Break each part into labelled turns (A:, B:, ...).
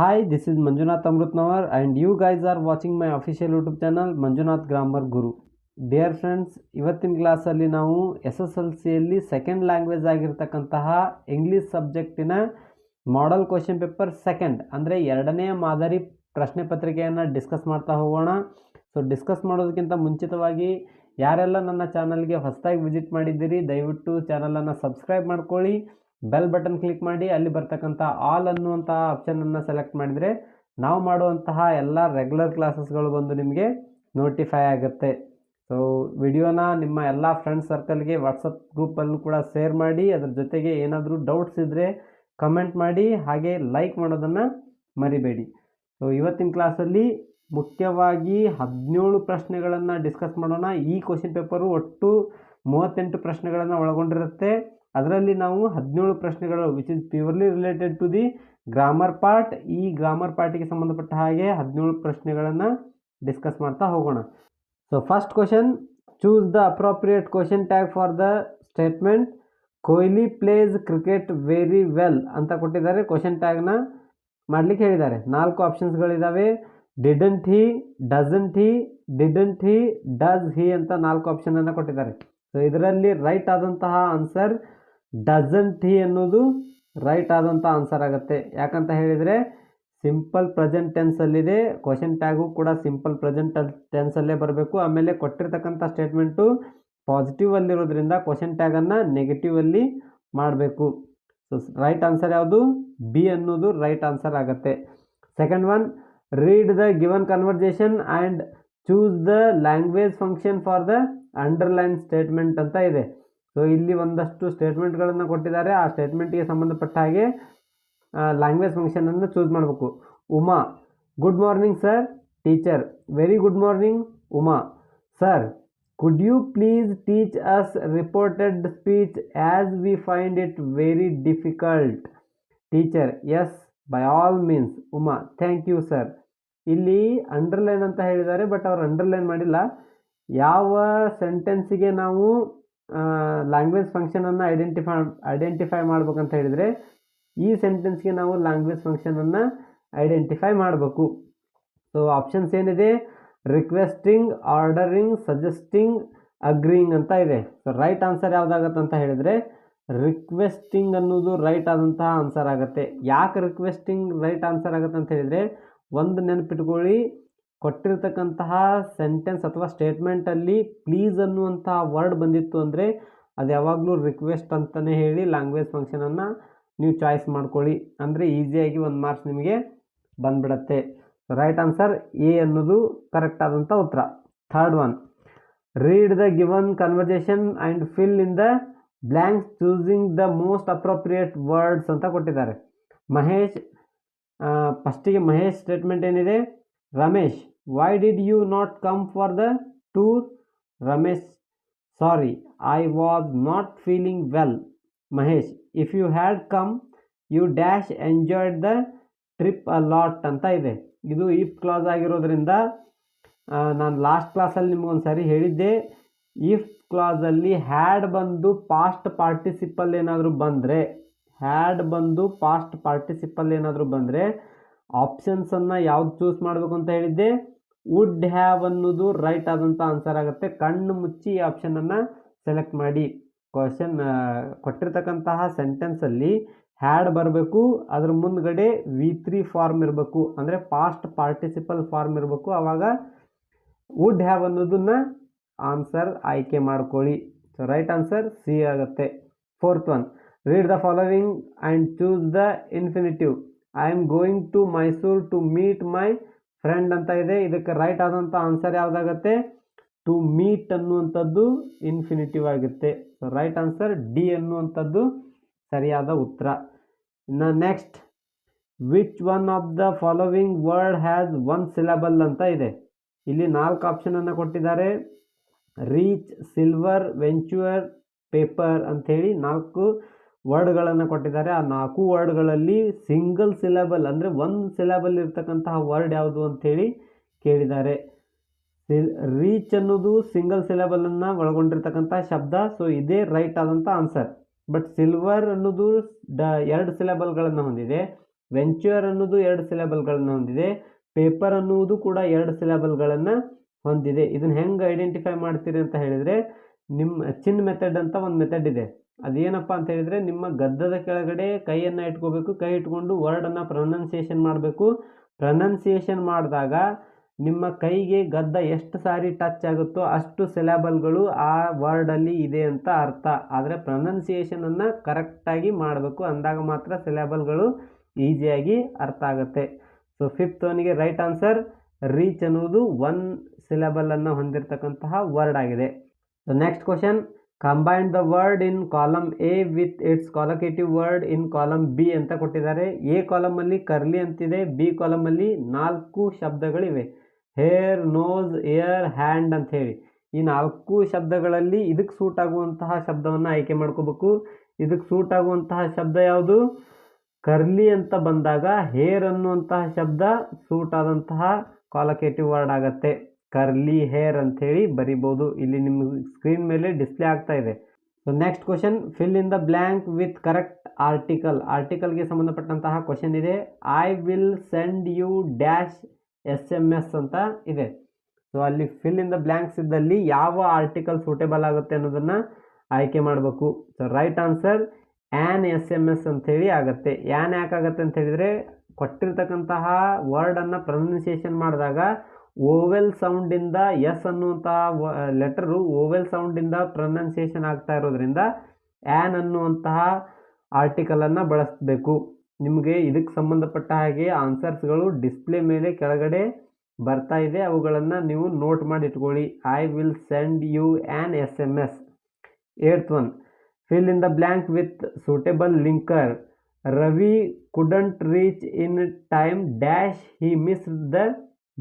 A: Hi, this is Manjunath Amrutnavar and you guys are watching my official YouTube channel Manjunath Grammar Guru. Dear friends ಇವತ್ತಿನ ಕ್ಲಾಸಲ್ಲಿ ನಾವು S S L ಸಿಯಲ್ಲಿ second language ಆಗಿರ್ತಕ್ಕಂತಹ English ಸಬ್ಜೆಕ್ಟಿನ model question paper second ಅಂದರೆ ಎರಡನೇ ಮಾದರಿ ಪ್ರಶ್ನೆ ಪತ್ರಿಕೆಯನ್ನು ಡಿಸ್ಕಸ್ ಮಾಡ್ತಾ ಹೋಗೋಣ ಸೊ ಡಿಸ್ಕಸ್ ಮಾಡೋದಕ್ಕಿಂತ ಮುಂಚಿತವಾಗಿ ಯಾರೆಲ್ಲ ನನ್ನ ಚಾನಲ್ಗೆ ಹೊಸದಾಗಿ ವಿಸಿಟ್ ಮಾಡಿದ್ದೀರಿ ದಯವಿಟ್ಟು ಚಾನಲನ್ನು ಸಬ್ಸ್ಕ್ರೈಬ್ ಮಾಡ್ಕೊಳ್ಳಿ ಬೆಲ್ ಬಟನ್ ಕ್ಲಿಕ್ ಮಾಡಿ ಅಲ್ಲಿ ಬರ್ತಕ್ಕಂಥ ಆಲ್ ಅನ್ನುವಂತಹ ಆಪ್ಷನನ್ನು ಸೆಲೆಕ್ಟ್ ಮಾಡಿದರೆ ನಾವು ಮಾಡುವಂತಹ ಎಲ್ಲ ರೆಗ್ಯುಲರ್ ಕ್ಲಾಸಸ್ಗಳು ಬಂದು ನಿಮಗೆ ನೋಟಿಫೈ ಆಗುತ್ತೆ. ಸೊ ವಿಡಿಯೋನ ನಿಮ್ಮ ಎಲ್ಲ ಫ್ರೆಂಡ್ಸ್ ಸರ್ಕಲ್ಗೆ ವಾಟ್ಸಪ್ ಗ್ರೂಪಲ್ಲೂ ಕೂಡ ಶೇರ್ ಮಾಡಿ, ಅದ್ರ ಜೊತೆಗೆ ಏನಾದರೂ ಡೌಟ್ಸ್ ಇದ್ದರೆ ಕಮೆಂಟ್ ಮಾಡಿ, ಹಾಗೆ ಲೈಕ್ ಮಾಡೋದನ್ನು ಮರಿಬೇಡಿ. ಸೊ ಇವತ್ತಿನ ಕ್ಲಾಸಲ್ಲಿ ಮುಖ್ಯವಾಗಿ ಹದಿನೇಳು ಪ್ರಶ್ನೆಗಳನ್ನು ಡಿಸ್ಕಸ್ ಮಾಡೋಣ. ಈ ಕ್ವಶನ್ ಪೇಪರು ಒಟ್ಟು ಮೂವತ್ತೆಂಟು ಪ್ರಶ್ನೆಗಳನ್ನು ಒಳಗೊಂಡಿರುತ್ತೆ. ಅದರಲ್ಲಿ ನಾವು ಹದಿನೇಳು ಪ್ರಶ್ನೆಗಳು which is purely related to the grammar part ಈ ಗ್ರಾಮರ್ ಪಾರ್ಟಿಗೆ ಸಂಬಂಧಪಟ್ಟ ಹಾಗೆ ಹದಿನೇಳು ಪ್ರಶ್ನೆಗಳನ್ನು ಡಿಸ್ಕಸ್ ಮಾಡ್ತಾ ಹೋಗೋಣ. So first question choose the appropriate question tag for the statement Kohli plays cricket very well ಅಂತ ಕೊಟ್ಟಿದ್ದಾರೆ. ಕ್ವಶನ್ ಟ್ಯಾಗ್ನ ಮಾಡಲಿಕ್ಕೆ ಹೇಳಿದ್ದಾರೆ. ನಾಲ್ಕು ಆಪ್ಷನ್ಸ್ಗಳಿದ್ದಾವೆ didn't he doesn't he didn't he does he ಅಂತ ನಾಲ್ಕು ಆಪ್ಷನನ್ನು ಕೊಟ್ಟಿದ್ದಾರೆ. ಸೊ ಇದರಲ್ಲಿ ರೈಟ್ ಆದಂತಹ ಆನ್ಸರ್ ಡಸಂಟ್ ಹಿ ಅನ್ನೋದು ರೈಟ್ ಆದಂಥ ಆನ್ಸರ್ ಆಗುತ್ತೆ. ಯಾಕಂತ ಹೇಳಿದರೆ ಸಿಂಪಲ್ ಪ್ರೆಸೆಂಟ್ ಟೆನ್ಸಲ್ಲಿದೆ ಕ್ವಶನ್ ಟ್ಯಾಗು ಕೂಡ ಸಿಂಪಲ್ ಪ್ರೆಸೆಂಟ್ ಟೆನ್ಸಲ್ಲೇ ಬರಬೇಕು. ಆಮೇಲೆ ಕೊಟ್ಟಿರ್ತಕ್ಕಂಥ ಸ್ಟೇಟ್ಮೆಂಟು ಪಾಸಿಟಿವ್ ಅಲ್ಲಿರೋದ್ರಿಂದ ಕ್ವಶನ್ ಟ್ಯಾಗನ್ನು ನೆಗೆಟಿವಲ್ಲಿ ಮಾಡಬೇಕು. ಸೊ ರೈಟ್ ಆನ್ಸರ್ ಯಾವುದು? ಬಿ ಅನ್ನೋದು ರೈಟ್ ಆನ್ಸರ್ ಆಗುತ್ತೆ. Second one read the given conversation and choose the language function for the underline statement ಅಂತ ಇದೆ. ಸೊ ಇಲ್ಲಿ ಒಂದಷ್ಟು ಸ್ಟೇಟ್ಮೆಂಟ್ಗಳನ್ನು ಕೊಟ್ಟಿದ್ದಾರೆ. ಆ ಸ್ಟೇಟ್ಮೆಂಟ್ಗೆ ಸಂಬಂಧಪಟ್ಟ ಹಾಗೆ ಲ್ಯಾಂಗ್ವೇಜ್ ಫಂಕ್ಷನನ್ನು ಚೂಸ್ ಮಾಡಬೇಕು. Uma good morning sir teacher very good morning Uma. Sir could you please teach us reported speech as we find it very difficult teacher yes by all means Uma thank you sir ಇಲ್ಲಿ underline ಅಂತ ಹೇಳಿದ್ದಾರೆ but ಅವ್ರು underline ಮಾಡಿಲ್ಲ. ಯಾವ ಸೆಂಟೆನ್ಸಿಗೆ ನಾವು language ಫಂಕ್ಷನನ್ನು identify identify ಮಾಡ್ಬೇಕಂತ ಹೇಳಿದರೆ, ಈ ಸೆಂಟೆನ್ಸ್ಗೆ ನಾವು ಲ್ಯಾಂಗ್ವೇಜ್ ಫಂಕ್ಷನನ್ನು ಐಡೆಂಟಿಫೈ ಮಾಡಬೇಕು. ಸೊ ಆಪ್ಷನ್ಸ್ ಏನಿದೆ? ರಿಕ್ವೆಸ್ಟಿಂಗ್ ಆರ್ಡರಿಂಗ್ ಸಜೆಸ್ಟಿಂಗ್ ಅಗ್ರಿಂಗ್ ಅಂತ ಇದೆ. ಸೊ ರೈಟ್ ಆನ್ಸರ್ ಯಾವುದಾಗತ್ತೆ ಅಂತ ಹೇಳಿದರೆ ರಿಕ್ವೆಸ್ಟಿಂಗ್ ಅನ್ನೋದು ರೈಟ್ ಆದಂತಹ ಆನ್ಸರ್ ಆಗುತ್ತೆ. ಯಾಕೆ ರಿಕ್ವೆಸ್ಟಿಂಗ್ ರೈಟ್ ಆನ್ಸರ್ ಆಗುತ್ತೆ ಅಂತ ಹೇಳಿದರೆ, ಒಂದು ನೆನಪಿಟ್ಕೊಳ್ಳಿ ಕೊಟ್ಟಿರ್ತಕ್ಕಂತಹ ಸೆಂಟೆನ್ಸ್ ಅಥವಾ ಸ್ಟೇಟ್ಮೆಂಟಲ್ಲಿ ಪ್ಲೀಸ್ ಅನ್ನುವಂತಹ ವರ್ಡ್ ಬಂದಿತ್ತು ಅಂದರೆ ಅದು ಯಾವಾಗಲೂ ರಿಕ್ವೆಸ್ಟ್ ಅಂತಲೇ ಹೇಳಿ ಲ್ಯಾಂಗ್ವೇಜ್ ಫಂಕ್ಷನನ್ನು ನೀವು ಚಾಯ್ಸ್ ಮಾಡ್ಕೊಳ್ಳಿ. ಅಂದರೆ ಈಸಿಯಾಗಿ ಒಂದು ಮಾರ್ಕ್ಸ್ ನಿಮಗೆ ಬಂದ್ಬಿಡತ್ತೆ. ರೈಟ್ ಆನ್ಸರ್ ಎ ಅನ್ನೋದು ಕರೆಕ್ಟ್ ಆದಂಥ ಉತ್ತರ. Third one read the given conversation and fill in the blanks choosing the most appropriate words ಅಂತ ಕೊಟ್ಟಿದ್ದಾರೆ. ಮಹೇಶ್ ಫಸ್ಟಿಗೆ ಮಹೇಶ್ ಸ್ಟೇಟ್ಮೆಂಟ್ ಏನಿದೆ? Ramesh. Why did you not come for the tour? Ramesh sorry I was not feeling well Mahesh if you had come you dash enjoyed the trip a lot ಅಂತ ಇದೆ ಇದು if clause ಆಗಿರೋದ್ರಿಂದ ನಾನು last ಕ್ಲಾಸಲ್ಲಿ ನಿಮ್ಗೊಂದು ಸರಿ ಹೇಳಿದ್ದೆ if ಕ್ಲಾಸಲ್ಲಿ ಹ್ಯಾಡ್ ಬಂದು ಪಾಸ್ಟ್ ಪಾರ್ಟಿಸಿಪಲ್ ಏನಾದರೂ ಬಂದರೆ ಹ್ಯಾಡ್ ಬಂದು ಪಾಸ್ಟ್ ಪಾರ್ಟಿಸಿಪಲ್ ಏನಾದರೂ ಬಂದರೆ ಆಪ್ಷನ್ಸನ್ನು ಯಾವ್ದು ಚೂಸ್ ಮಾಡಬೇಕು ಅಂತ ಹೇಳಿದ್ದೆ ವುಡ್ ಹ್ಯಾವ್ ಅನ್ನೋದು ರೈಟ್ ಆದಂಥ ಆನ್ಸರ್ ಆಗುತ್ತೆ. ಕಣ್ಣು ಮುಚ್ಚಿ ಈ ಆಪ್ಷನನ್ನು ಸೆಲೆಕ್ಟ್ ಮಾಡಿ. ಕ್ವಶನ್ ಕೊಟ್ಟಿರ್ತಕ್ಕಂತಹ ಸೆಂಟೆನ್ಸಲ್ಲಿ ಹ್ಯಾಡ್ ಬರಬೇಕು, ಅದ್ರ ಮುಂದ್ಗಡೆ ವಿ ತ್ರೀ ಫಾರ್ಮ್ ಇರಬೇಕು. ಅಂದರೆ ಪಾಸ್ಟ್ ಪಾರ್ಟಿಸಿಪಲ್ ಫಾರ್ಮ್ ಇರಬೇಕು. ಆವಾಗ ವುಡ್ ಹ್ಯಾವ್ ಅನ್ನೋದನ್ನ ಆನ್ಸರ್ ಆಯ್ಕೆ ಮಾಡ್ಕೊಳ್ಳಿ. ಸೊ ರೈಟ್ ಆನ್ಸರ್ ಸಿ ಆಗುತ್ತೆ. Fourth one read the following and choose the infinitive I am going to Mysuru to meet my friend ಅಂತ ಇದೆ. ಇದಕ್ಕೆ ರೈಟ್ ಆದಂಥ ಆನ್ಸರ್ ಯಾವುದಾಗತ್ತೆ? ಟು ಮೀಟ್ ಅನ್ನುವಂಥದ್ದು ಇನ್ಫಿನಿಟಿವ್ ಆಗುತ್ತೆ. ಸೊ ರೈಟ್ ಆನ್ಸರ್ ಡಿ ಅನ್ನುವಂಥದ್ದು ಸರಿಯಾದ ಉತ್ತರ. ಇನ್ನು next which one of the following word has one syllable ಅಂತ ಇದೆ. ಇಲ್ಲಿ ನಾಲ್ಕು ಆಪ್ಷನನ್ನು ಕೊಟ್ಟಿದ್ದಾರೆ. ರೀಚ್ ಸಿಲ್ವರ್ ವೆಂಚುವರ್ ಪೇಪರ್ ಅಂಥೇಳಿ ನಾಲ್ಕು ವರ್ಡ್ಗಳನ್ನು ಕೊಟ್ಟಿದ್ದಾರೆ. ಆ ನಾಲ್ಕು ವರ್ಡ್ಗಳಲ್ಲಿ ಸಿಂಗಲ್ ಸಿಲೆಬಲ್ ಅಂದರೆ ಒಂದು ಸಿಲೆಬಲ್ ಇರ್ತಕ್ಕಂತಹ ವರ್ಡ್ ಯಾವುದು ಅಂಥೇಳಿ ಕೇಳಿದ್ದಾರೆ. ರೀಚ್ ಅನ್ನೋದು ಸಿಂಗಲ್ ಸಿಲೆಬಲನ್ನು ಒಳಗೊಂಡಿರ್ತಕ್ಕಂಥ ಶಬ್ದ. ಸೊ, ಇದೇ ರೈಟ್ ಆದಂಥ ಆನ್ಸರ್. ಬಟ್ ಸಿಲ್ವರ್ ಅನ್ನೋದು ಡ, ಎರಡು ಸಿಲೆಬಲ್ಗಳನ್ನು ಹೊಂದಿದೆ. ವೆಂಚರ್ ಅನ್ನೋದು ಎರಡು ಸಿಲೆಬಲ್ಗಳನ್ನು ಹೊಂದಿದೆ. ಪೇಪರ್ ಅನ್ನುವುದು ಕೂಡ ಎರಡು ಸಿಲೆಬಲ್ಗಳನ್ನು ಹೊಂದಿದೆ. ಇದನ್ನು ಹೆಂಗೆ ಐಡೆಂಟಿಫೈ ಮಾಡ್ತೀರಿ ಅಂತ ಹೇಳಿದರೆ ನಿಮ್ಮ ಚಿನ್ ಮೆಥಡ್ ಅಂತ ಒಂದು ಮೆಥಡ್ ಇದೆ. ಅದೇನಪ್ಪ ಅಂತ ಹೇಳಿದರೆ ನಿಮ್ಮ ಗದ್ದದ ಕೆಳಗಡೆ ಕೈಯನ್ನು ಇಟ್ಕೋಬೇಕು, ಕೈ ಇಟ್ಕೊಂಡು ವರ್ಡನ್ನು ಪ್ರೊನೌನ್ಸಿಯೇಷನ್ ಮಾಡಬೇಕು. ಪ್ರೊನೌನ್ಸಿಯೇಷನ್ ಮಾಡಿದಾಗ ನಿಮ್ಮ ಕೈಗೆ ಗದ್ದ ಎಷ್ಟು ಸಾರಿ ಟಚ್ ಆಗುತ್ತೋ ಅಷ್ಟು ಸಿಲೆಬಲ್ಗಳು ಆ ವರ್ಡಲ್ಲಿ ಇದೆ ಅಂತ ಅರ್ಥ. ಆದರೆ ಪ್ರೊನೌನ್ಸಿಯೇಷನನ್ನು ಕರೆಕ್ಟಾಗಿ ಮಾಡಬೇಕು ಅಂದಾಗ ಮಾತ್ರ ಸಿಲೆಬಲ್ಗಳು ಈಸಿಯಾಗಿ ಅರ್ಥ ಆಗುತ್ತೆ. ಸೊ ಫಿಫ್ತ್ ಒನ್ಗೆ ರೈಟ್ ಆನ್ಸರ್ ರೀಚ್ ಅನ್ನುವುದು ಒನ್ ಸಿಲೆಬಲನ್ನು ಹೊಂದಿರತಕ್ಕಂತಹ ವರ್ಡ್ ಆಗಿದೆ. So next question combine the word in column A with its collocative word in column B ಅಂತ ಕೊಟ್ಟಿದ್ದಾರೆ. ಎ ಕಾಲಮಲ್ಲಿ ಕರ್ಲಿ ಅಂತಿದೆ ಬಿ ಕಾಲಮಲ್ಲಿ ನಾಲ್ಕು ಶಬ್ದಗಳಿವೆ. ಹೇರ್ ನೋಸ್ ಏರ್ ಹ್ಯಾಂಡ್ ಅಂತ ಹೇಳಿ. ಈ ನಾಲ್ಕು ಶಬ್ದಗಳಲ್ಲಿ ಇದಕ್ಕೆ ಸೂಟ್ ಆಗುವಂತಹ ಶಬ್ದವನ್ನು ಆಯ್ಕೆ ಮಾಡ್ಕೋಬೇಕು. ಇದಕ್ಕೆ ಸೂಟ್ ಆಗುವಂತಹ ಶಬ್ದ ಯಾವುದು? ಕರ್ಲಿ ಅಂತ ಬಂದಾಗ ಹೇರ್ ಅನ್ನುವಂತಹ ಶಬ್ದ ಸೂಟ್ ಆದಂತಹ ಕಾಲಕೇಟಿವ್ ವರ್ಡ್ ಆಗತ್ತೆ. ಕರ್ಲಿ ಹೇರ್ ಅಂಥೇಳಿ ಬರಿಬೋದು. ಇಲ್ಲಿ ನಿಮ್ಮ ಸ್ಕ್ರೀನ್ ಮೇಲೆ ಡಿಸ್ಪ್ಲೇ ಆಗ್ತಾ ಇದೆ. So next question fill in the blank with correct article ಆರ್ಟಿಕಲ್ಗೆ ಸಂಬಂಧಪಟ್ಟಂತಹ ಕ್ವಶನ್ ಇದೆ. I will send you dash S M S ಅಂತ ಇದೆ. ಸೊ ಅಲ್ಲಿ ಫಿಲ್ ಇನ್ ದ ಬ್ಲ್ಯಾಂಕ್ಸ್ ಇದ್ದಲ್ಲಿ ಯಾವ ಆರ್ಟಿಕಲ್ ಸೂಟೇಬಲ್ ಆಗುತ್ತೆ ಅನ್ನೋದನ್ನು ಆಯ್ಕೆ ಮಾಡಬೇಕು. So right answer an S M S ಅಂಥೇಳಿ ಆಗುತ್ತೆ. ಆ್ಯನ್ ಯಾಕಾಗತ್ತೆ ಅಂತ ಹೇಳಿದರೆ ಕೊಟ್ಟಿರ್ತಕ್ಕಂತಹ ವರ್ಡನ್ನು ಪ್ರೊನೌನ್ಸಿಯೇಷನ್ ಮಾಡಿದಾಗ ಓವೆಲ್ ಸೌಂಡಿಂದ ಎಸ್ ಅನ್ನುವಂತಹ ಲೆಟರು ಓವೆಲ್ ಸೌಂಡಿಂದ ಪ್ರೊನೌನ್ಸಿಯೇಷನ್ ಆಗ್ತಾ ಇರೋದ್ರಿಂದ ಆ್ಯನ್ ಅನ್ನುವಂತಹ ಆರ್ಟಿಕಲನ್ನು ಬಳಸಬೇಕು. ನಿಮಗೆ ಇದಕ್ಕೆ ಸಂಬಂಧಪಟ್ಟ ಹಾಗೆ ಆನ್ಸರ್ಸ್ಗಳು ಡಿಸ್ಪ್ಲೇ ಮೇಲೆ ಕೆಳಗಡೆ ಬರ್ತಾ ಇದೆ. ಅವುಗಳನ್ನು ನೀವು ನೋಟ್ ಮಾಡಿ ಇಟ್ಕೊಳ್ಳಿ. I will send you an S M S eighth one fill in the blank with suitable linker Ravi couldn't reach in time dash he miss the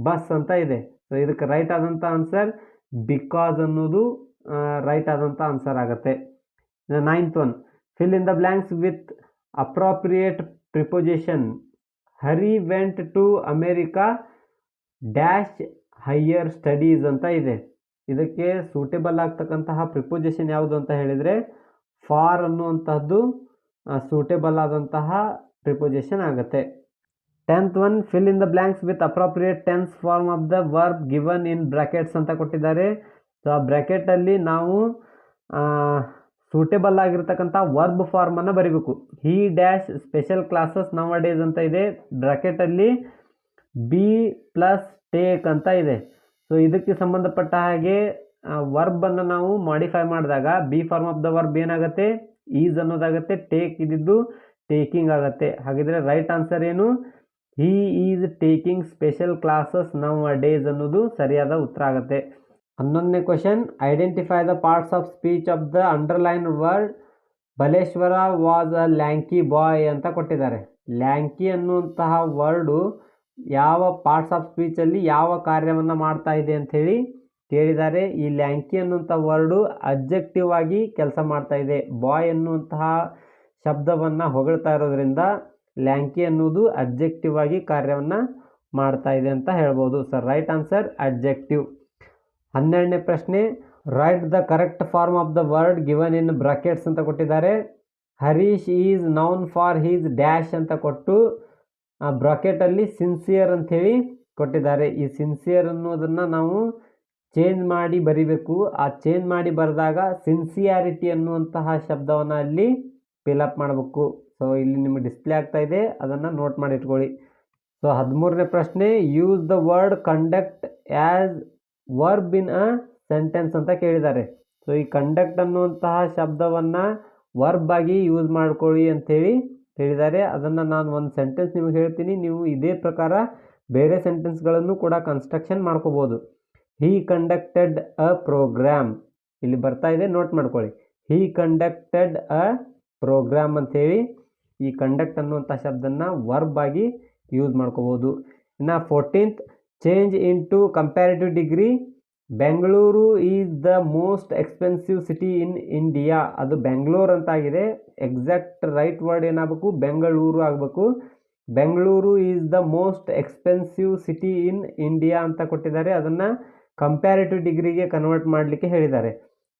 A: bus ಅಂತ ಇದೆ. ಸೊ ಇದಕ್ಕೆ ರೈಟ್ ಆದಂಥ ಆನ್ಸರ್ ಬಿಕಾಸ್ ಅನ್ನೋದು right ಆದಂಥ answer ಆಗುತ್ತೆ. Ninth one fill in the blanks with appropriate preposition Hari went to America dash higher studies ಅಂತ ಇದೆ. ಇದಕ್ಕೆ ಸೂಟೇಬಲ್ ಆಗ್ತಕ್ಕಂತಹ ಪ್ರಿಪೊಸಿಷನ್ ಯಾವುದು ಅಂತ ಹೇಳಿದರೆ ಫಾರ್ ಅನ್ನುವಂತಹದ್ದು ಸೂಟೇಬಲ್ ಆದಂತಹ ಪ್ರಿಪೊಸಿಷನ್ ಆಗುತ್ತೆ. Tenth one fill in the blanks with appropriate tense form of the verb given in brackets ಅಂತ ಕೊಟ್ಟಿದ್ದಾರೆ. ಸೊ ಆ ಬ್ರ್ಯಾಕೆಟಲ್ಲಿ ನಾವು ಸೂಟೇಬಲ್ ಆಗಿರ್ತಕ್ಕಂಥ ವರ್ಬ್ ಫಾರ್ಮನ್ನು ಬರಿಬೇಕು. He dash special classes nowadays ಅಂತ ಇದೆ. ಬ್ರ್ಯಾಕೆಟಲ್ಲಿ ಬಿ ಪ್ಲಸ್ ಟೇಕ್ ಅಂತ ಇದೆ. ಸೊ ಇದಕ್ಕೆ ಸಂಬಂಧಪಟ್ಟ ಹಾಗೆ ವರ್ಬನ್ನು ನಾವು ಮಾಡಿಫೈ ಮಾಡಿದಾಗ be form of the verb ಏನಾಗುತ್ತೆ? ಈಸ್ ಅನ್ನೋದಾಗುತ್ತೆ. ಟೇಕ್ ಇದ್ದಿದ್ದು ಟೇಕಿಂಗ್ ಆಗುತ್ತೆ. ಹಾಗಿದ್ರೆ ರೈಟ್ ಆನ್ಸರ್ ಏನು? He is taking special classes nowadays ಅನ್ನೋದು ಸರಿಯಾದ ಉತ್ತರ ಆಗುತ್ತೆ. ಹನ್ನೊಂದನೇ question identify the parts of speech of the underline word Baleshwara was a lanky boy ಅಂತ ಕೊಟ್ಟಿದ್ದಾರೆ. ಲ್ಯಾಂಕಿ ಅನ್ನುವಂತಹ ವರ್ಡು ಯಾವ ಪಾರ್ಟ್ಸ್ ಆಫ್ ಸ್ಪೀಚಲ್ಲಿ ಯಾವ ಕಾರ್ಯವನ್ನು ಮಾಡ್ತಾ ಇದೆ ಅಂಥೇಳಿ ಕೇಳಿದ್ದಾರೆ. ಈ ಲ್ಯಾಂಕಿ ಅನ್ನುವಂಥ ವರ್ಡು ಅಬ್ಜೆಕ್ಟಿವ್ ಆಗಿ ಕೆಲಸ ಮಾಡ್ತಾ ಇದೆ. ಬಾಯ್ ಅನ್ನುವಂತಹ ಶಬ್ದವನ್ನು ಹೊಗಳ್ತಾ ಇರೋದ್ರಿಂದ ಲ್ಯಾಂಕಿ ಅನ್ನೋದು ಅಬ್ಜೆಕ್ಟಿವ್ ಆಗಿ ಕಾರ್ಯವನ್ನು ಮಾಡ್ತಾ ಇದೆ ಅಂತ ಹೇಳ್ಬೋದು. ಸರ್ ರೈಟ್ ಆನ್ಸರ್ ಅಬ್ಜೆಕ್ಟಿವ್ ಹನ್ನೆರಡನೇ ಪ್ರಶ್ನೆ write the correct form of the word given in brackets ಅಂತ ಕೊಟ್ಟಿದ್ದಾರೆ. Harish is known for his dash ಅಂತ ಕೊಟ್ಟು ಬ್ರಾಕೆಟಲ್ಲಿ ಸಿನ್ಸಿಯರ್ ಅಂಥೇಳಿ ಕೊಟ್ಟಿದ್ದಾರೆ. ಈ ಸಿನ್ಸಿಯರ್ ಅನ್ನೋದನ್ನು ನಾವು ಚೇಂಜ್ ಮಾಡಿ ಬರಿಬೇಕು. ಆ ಚೇಂಜ್ ಮಾಡಿ ಬರೆದಾಗ ಸಿನ್ಸಿಯಾರಿಟಿ ಅನ್ನುವಂತಹ ಶಬ್ದವನ್ನು ಅಲ್ಲಿ ಫಿಲಪ್ ಮಾಡಬೇಕು. ಸೊ ಇಲ್ಲಿ ನಿಮಗೆ ಡಿಸ್ಪ್ಲೇ ಆಗ್ತಾ ಇದೆ. ಅದನ್ನು ನೋಟ್ ಮಾಡಿ ಇಟ್ಕೊಳ್ಳಿ. ಸೊ ಹದಿಮೂರನೇ ಪ್ರಶ್ನೆ use the word conduct as verb in a sentence ಅಂತ ಕೇಳಿದ್ದಾರೆ. ಸೊ ಈ ಕಂಡಕ್ಟ್ ಅನ್ನುವಂತಹ ಶಬ್ದವನ್ನು ವರ್ಬ್ ಆಗಿ ಯೂಸ್ ಮಾಡ್ಕೊಳ್ಳಿ ಅಂಥೇಳಿ ಹೇಳಿದ್ದಾರೆ. ಅದನ್ನು ನಾನು ಒಂದು ಸೆಂಟೆನ್ಸ್ ನಿಮಗೆ ಹೇಳ್ತೀನಿ. ನೀವು ಇದೇ ಪ್ರಕಾರ ಬೇರೆ ಸೆಂಟೆನ್ಸ್ಗಳನ್ನು ಕೂಡ ಕನ್ಸ್ಟ್ರಕ್ಷನ್ ಮಾಡ್ಕೋಬೋದು. ಹೀ ಕಂಡಕ್ಟೆಡ್ ಅ ಪ್ರೋಗ್ರಾಮ್ ಇಲ್ಲಿ ಬರ್ತಾ ಇದೆ. ನೋಟ್ ಮಾಡ್ಕೊಳ್ಳಿ. ಹೀ ಕಂಡಕ್ಟೆಡ್ ಅ ಪ್ರೋಗ್ರಾಮ್ ಅಂಥೇಳಿ ಈ ಕಂಡಕ್ಟ್ ಅನ್ನುವಂಥ ಶಬ್ದನ ವರ್ಬ್ ಆಗಿ ಯೂಸ್ ಮಾಡ್ಕೋಬೋದು. ಇನ್ನು fourteenth change in to comparative degree Bengaluru is the most expensive city in India ಅದು ಬೆಂಗಳೂರು ಅಂತ ಆಗಿದೆ. ಎಕ್ಸಾಕ್ಟ್ ರೈಟ್ ವರ್ಡ್ ಏನಾಗಬೇಕು? ಬೆಂಗಳೂರು ಆಗಬೇಕು. Bengaluru is the most expensive city in India ಅಂತ ಕೊಟ್ಟಿದ್ದಾರೆ. ಅದನ್ನು ಕಂಪ್ಯಾರಿಟಿವ್ ಡಿಗ್ರಿಗೆ ಕನ್ವರ್ಟ್ ಮಾಡಲಿಕ್ಕೆ ಹೇಳಿದ್ದಾರೆ.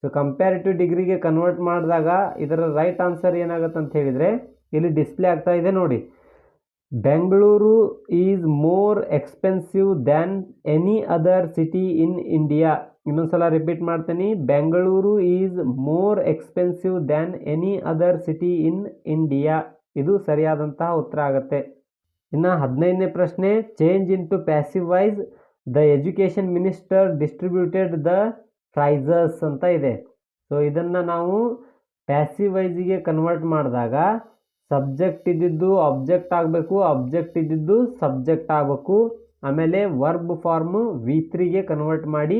A: ಸೊ ಕಂಪ್ಯಾರಿಟಿವ್ ಡಿಗ್ರಿಗೆ ಕನ್ವರ್ಟ್ ಮಾಡಿದಾಗ ಇದರ ರೈಟ್ ಆನ್ಸರ್ ಏನಾಗುತ್ತೆ ಅಂತ ಹೇಳಿದರೆ ಇಲ್ಲಿ ಡಿಸ್ಪ್ಲೇ ಆಗ್ತಾ ಇದೆ ನೋಡಿ. Bengaluru is more expensive than any other city in India ಇನ್ನೊಂದ್ಸಲ ರಿಪೀಟ್ ಮಾಡ್ತೀನಿ. Bengaluru is more expensive than any other city in India ಇದು ಸರಿಯಾದಂತಹ ಉತ್ತರ ಆಗುತ್ತೆ. ಇನ್ನು ಹದಿನೈದನೇ ಪ್ರಶ್ನೆ change in to passive voice the education minister distributed the prizes ಅಂತ ಇದೆ. ಸೊ ಇದನ್ನು ನಾವು ಪ್ಯಾಸಿವ್ ವೈಸಿಗೆ ಕನ್ವರ್ಟ್ ಮಾಡಿದಾಗ ಸಬ್ಜೆಕ್ಟ್ ಇದ್ದಿದ್ದು ಆಬ್ಜೆಕ್ಟ್ ಆಗಬೇಕು ಆಬ್ಜೆಕ್ಟ್ ಇದ್ದಿದ್ದು ಸಬ್ಜೆಕ್ಟ್ ಆಗಬೇಕು. ಆಮೇಲೆ ವರ್ಬ್ ಫಾರ್ಮು ವಿ ತ್ರೀಗೆ ಕನ್ವರ್ಟ್ ಮಾಡಿ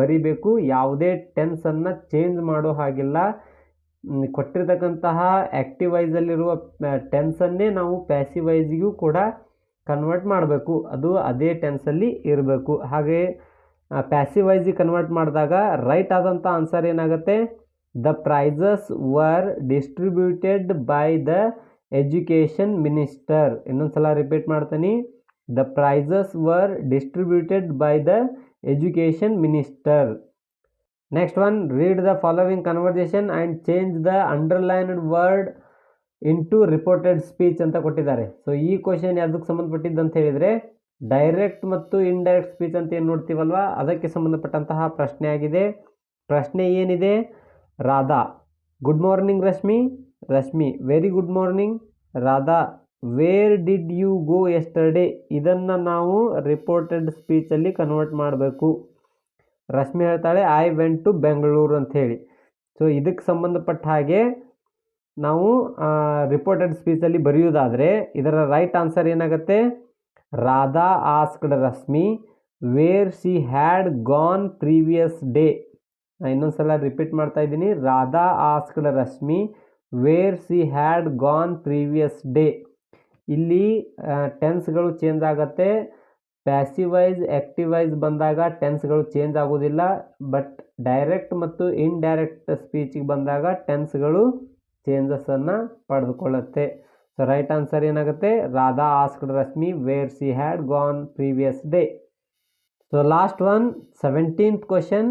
A: ಬರಿಬೇಕು. ಯಾವುದೇ ಟೆನ್ಸನ್ನು ಚೇಂಜ್ ಮಾಡೋ ಹಾಗಿಲ್ಲ. ಕೊಟ್ಟಿರ್ತಕ್ಕಂತಹ ಆ್ಯಕ್ಟಿವ್ ವೈಸಲ್ಲಿರುವ ಟೆನ್ಸನ್ನೇ ನಾವು ಪ್ಯಾಸಿವ್ ಕೂಡ ಕನ್ವರ್ಟ್ ಮಾಡಬೇಕು. ಅದು ಅದೇ ಟೆನ್ಸಲ್ಲಿ ಇರಬೇಕು. ಹಾಗೆ ಪ್ಯಾಸಿವ್ ವೈಸಿಗೆ ಕನ್ವರ್ಟ್ ಮಾಡಿದಾಗ ರೈಟ್ ಆದಂಥ ಆನ್ಸರ್ ಏನಾಗುತ್ತೆ? The prizes were distributed by the education minister. ಇನ್ನೊಂದು ಸಲ ರಿಪೀಟ್ ಮಾಡ್ತೀನಿ. The prizes were distributed by the education minister next one read the following conversation and change the underlined word into reported speech ಅಂತ ಕೊಟ್ಟಿದ್ದಾರೆ. So ಈ question ಯಾವುದಕ್ಕೆ ಸಂಬಂಧಪಟ್ಟಿದ್ದು ಅಂತ ಹೇಳಿದರೆ ಡೈರೆಕ್ಟ್ ಮತ್ತು ಇಂಡೈರೆಕ್ಟ್ ಸ್ಪೀಚ್ ಅಂತ ಏನು ನೋಡ್ತೀವಲ್ವ? ಅದಕ್ಕೆ ಸಂಬಂಧಪಟ್ಟಂತಹ ಪ್ರಶ್ನೆ ಆಗಿದೆ. ಪ್ರಶ್ನೆ ಏನಿದೆ? Radha. Good morning Rashmi Rashmi very good morning Radha where did you go yesterday ಇದನ್ನು ನಾವು ರಿಪೋರ್ಟೆಡ್ ಸ್ಪೀಚಲ್ಲಿ ಕನ್ವರ್ಟ್ ಮಾಡಬೇಕು. ರಶ್ಮಿ ಹೇಳ್ತಾಳೆ ಐ ವೆಂಟ್ ಟು ಬೆಂಗಳೂರು ಅಂತ ಸೊ ಇದಕ್ಕೆ ಸಂಬಂಧಪಟ್ಟ ಹಾಗೆ ನಾವು ರಿಪೋರ್ಟೆಡ್ ಸ್ಪೀಚಲ್ಲಿ ಬರೆಯೋದಾದರೆ ಇದರ ರೈಟ್ ಆನ್ಸರ್ ಏನಾಗುತ್ತೆ? Radha asked Rashmi where she had gone previous day ಇನ್ನೊಂದು ಸಲ ರಿಪೀಟ್ ಮಾಡ್ತಾ ಇದ್ದೀನಿ. Radha asked Rashmi where she had gone previous day ಇಲ್ಲಿ ಟೆನ್ಸ್ಗಳು ಚೇಂಜ್ ಆಗುತ್ತೆ. Passive voice active voice active voice ಬಂದಾಗ ಟೆನ್ಸ್ಗಳು ಚೇಂಜ್ ಆಗೋದಿಲ್ಲ. ಬಟ್ ಡೈರೆಕ್ಟ್ ಮತ್ತು ಇನ್ಡೈರೆಕ್ಟ್ ಸ್ಪೀಚಿಗೆ ಬಂದಾಗ ಟೆನ್ಸ್ಗಳು ಚೇಂಜಸ್ಸನ್ನು ಪಡೆದುಕೊಳ್ಳುತ್ತೆ. ಸೊ ರೈಟ್ ಆನ್ಸರ್ ಏನಾಗುತ್ತೆ? Radha asked Rashmi where she had gone previous day so last one seventeenth question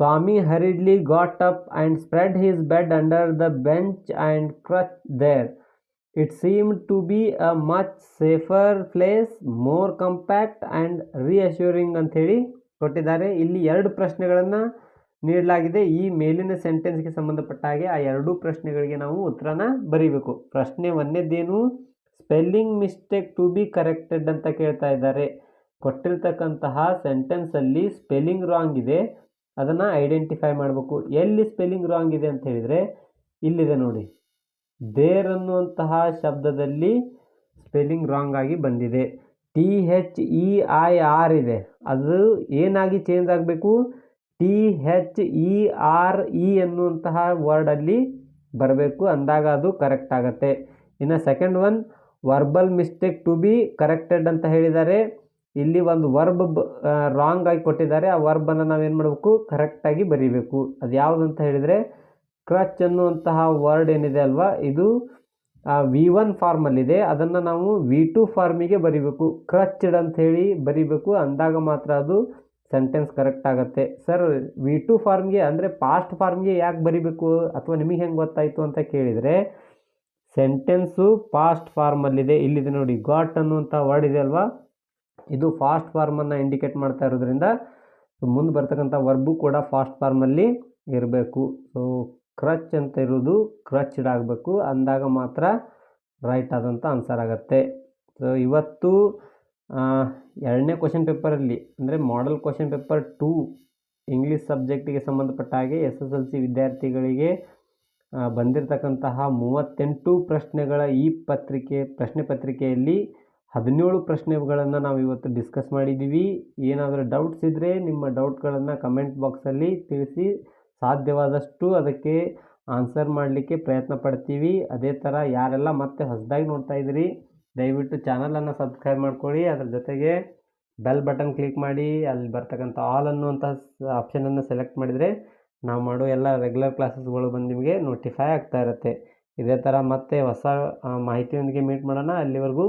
A: Swami hurriedly got and and spread bed bed under the and and there. There it to be a much safer place more compact and reassuring ಅಂಥೇಳಿ ಕೊಟ್ಟಿದ್ದಾರೆ. ಇಲ್ಲಿ ಎರಡು ಪ್ರಶ್ನೆಗಳನ್ನು ನೀಡಲಾಗಿದೆ. ಈ ಮೇಲಿನ ಸೆಂಟೆನ್ಸ್ಗೆ ಸಂಬಂಧಪಟ್ಟ ಹಾಗೆ ಆ ಎರಡೂ ಪ್ರಶ್ನೆಗಳಿಗೆ ನಾವು ಉತ್ತರನ ಬರೀಬೇಕು. ಪ್ರಶ್ನೆ ಒಂದೇದೇನು? Spelling mistake to be corrected ಅಂತ ಕೇಳ್ತಾ ಇದ್ದಾರೆ. ಕೊಟ್ಟಿರ್ತಕ್ಕಂತಹ ಸೆಂಟೆನ್ಸಲ್ಲಿ ಸ್ಪೆಲ್ಲಿಂಗ್ ರಾಂಗ್ ಇದೆ. ಅದನ್ನು ಐಡೆಂಟಿಫೈ ಮಾಡಬೇಕು. ಎಲ್ಲಿ ಸ್ಪೆಲ್ಲಿಂಗ್ ರಾಂಗ್ ಇದೆ ಅಂತ ಹೇಳಿದರೆ, ಇಲ್ಲಿದೆ ನೋಡಿ. ದೇರ್ ಅನ್ನುವಂತಹ ಶಬ್ದದಲ್ಲಿ ಸ್ಪೆಲ್ಲಿಂಗ್ ರಾಂಗ್ ಆಗಿ ಬಂದಿದೆ. T H E I R ಇದೆ. ಅದು ಏನಾಗಿ ಚೇಂಜ್ ಆಗಬೇಕು? T H E R E ಅನ್ನುವಂತಹ ವರ್ಡಲ್ಲಿ ಬರಬೇಕು. ಅಂದಾಗ ಅದು ಕರೆಕ್ಟ್ ಆಗುತ್ತೆ. ಇನ್ನು second one verbal mistake to be corrected ಅಂತ ಹೇಳಿದ್ದಾರೆ. ಇಲ್ಲಿ ಒಂದು ವರ್ಬ್ ರಾಂಗ್ ಆಗಿ ಕೊಟ್ಟಿದ್ದಾರೆ. ಆ ವರ್ಬನ್ನು ನಾವೇನು ಮಾಡಬೇಕು? ಕರೆಕ್ಟಾಗಿ ಬರೀಬೇಕು. ಅದು ಯಾವುದು ಅಂತ ಹೇಳಿದರೆ ಕ್ರಚ್ ಅನ್ನುವಂತಹ ವರ್ಡ್ ಏನಿದೆ ಅಲ್ವಾ? ಇದು ವಿ ಒನ್ ಫಾರ್ಮಲ್ಲಿದೆ ಅದನ್ನು ನಾವು ವಿ ಟು ಫಾರ್ಮಿಗೆ ಬರಿಬೇಕು. ಕ್ರಚ್ಡ್ ಅಂತ ಹೇಳಿ ಬರಿಬೇಕು. ಅಂದಾಗ ಮಾತ್ರ ಅದು ಸೆಂಟೆನ್ಸ್ ಕರೆಕ್ಟ್ ಆಗುತ್ತೆ. ಸರ್ ವಿ ಟು ಫಾರ್ಮ್ಗೆ ಅಂದರೆ ಪಾಸ್ಟ್ ಫಾರ್ಮ್ಗೆ ಯಾಕೆ ಬರಿಬೇಕು? ಅಥವಾ ನಿಮಗೆ ಹೆಂಗೆ ಗೊತ್ತಾಯಿತು ಅಂತ ಕೇಳಿದರೆ ಸೆಂಟೆನ್ಸು ಪಾಸ್ಟ್ ಫಾರ್ಮಲ್ಲಿದೆ ಇಲ್ಲಿದೆ ನೋಡಿ ಗಾಟ್ ಅನ್ನುವಂಥ ವರ್ಡ್ ಇದೆ ಅಲ್ವಾ? ಇದು ಫಾಸ್ಟ್ ಫಾರ್ಮನ್ನು ಇಂಡಿಕೇಟ್ ಮಾಡ್ತಾ ಇರೋದ್ರಿಂದ ಮುಂದೆ ಬರ್ತಕ್ಕಂಥ ವರ್ಬು ಕೂಡ ಫಾಸ್ಟ್ ಫಾರ್ಮಲ್ಲಿ ಇರಬೇಕು. ಸೊ ಕ್ರಚ್ ಅಂತ ಇರೋದು ಕ್ರಚ್ಡ್ ಆಗಬೇಕು. ಅಂದಾಗ ಮಾತ್ರ ರೈಟ್ ಆದಂಥ ಆನ್ಸರ್ ಆಗುತ್ತೆ. ಸೊ ಇವತ್ತು ಎರಡನೇ ಕ್ವಶನ್ ಪೇಪರಲ್ಲಿ ಅಂದರೆ model question paper two English ಸಬ್ಜೆಕ್ಟಿಗೆ ಸಂಬಂಧಪಟ್ಟ ಹಾಗೆ ಎಸ್ ಎಸ್ ಎಲ್ ಸಿ ವಿದ್ಯಾರ್ಥಿಗಳಿಗೆ ಬಂದಿರತಕ್ಕಂತಹ ಮೂವತ್ತೆಂಟು ಪ್ರಶ್ನೆಗಳ ಈ ಪತ್ರಿಕೆ, ಪ್ರಶ್ನೆ ಪತ್ರಿಕೆಯಲ್ಲಿ ಹದಿನೇಳು ಪ್ರಶ್ನೆಗಳನ್ನು ನಾವು ಇವತ್ತು ಡಿಸ್ಕಸ್ ಮಾಡಿದ್ದೀವಿ ಏನಾದರೂ ಡೌಟ್ಸ್ ಇದ್ದರೆ ನಿಮ್ಮ ಡೌಟ್ಗಳನ್ನು ಕಮೆಂಟ್ ಬಾಕ್ಸಲ್ಲಿ ತಿಳಿಸಿ, ಸಾಧ್ಯವಾದಷ್ಟು ಅದಕ್ಕೆ ಆನ್ಸರ್ ಮಾಡಲಿಕ್ಕೆ ಪ್ರಯತ್ನ ಪಡ್ತೀವಿ. ಅದೇ ಥರ ಯಾರೆಲ್ಲ ಮತ್ತೆ ಹೊಸದಾಗಿ ನೋಡ್ತಾ ಇದ್ದೀರಿ ದಯವಿಟ್ಟು ಚಾನಲನ್ನು ಸಬ್ಸ್ಕ್ರೈಬ್ ಮಾಡ್ಕೊಳ್ಳಿ. ಅದರ ಜೊತೆಗೆ ಬೆಲ್ ಬಟನ್ ಕ್ಲಿಕ್ ಮಾಡಿ, ಅಲ್ಲಿ ಬರ್ತಕ್ಕಂಥ ಆಲ್ ಅನ್ನುವಂಥ ಆಪ್ಷನನ್ನು ಸೆಲೆಕ್ಟ್ ಮಾಡಿದರೆ ನಾವು ಮಾಡೋ ಎಲ್ಲ ರೆಗ್ಯುಲರ್ ಕ್ಲಾಸಸ್ಗಳು ಬಂದು ನಿಮಗೆ ನೋಟಿಫೈ ಆಗ್ತಾ ಇರುತ್ತೆ. ಇದೇ ಥರ ಮತ್ತೆ ಹೊಸ ಮಾಹಿತಿಯೊಂದಿಗೆ ಮೀಟ್ ಮಾಡೋಣ. ಅಲ್ಲಿವರೆಗೂ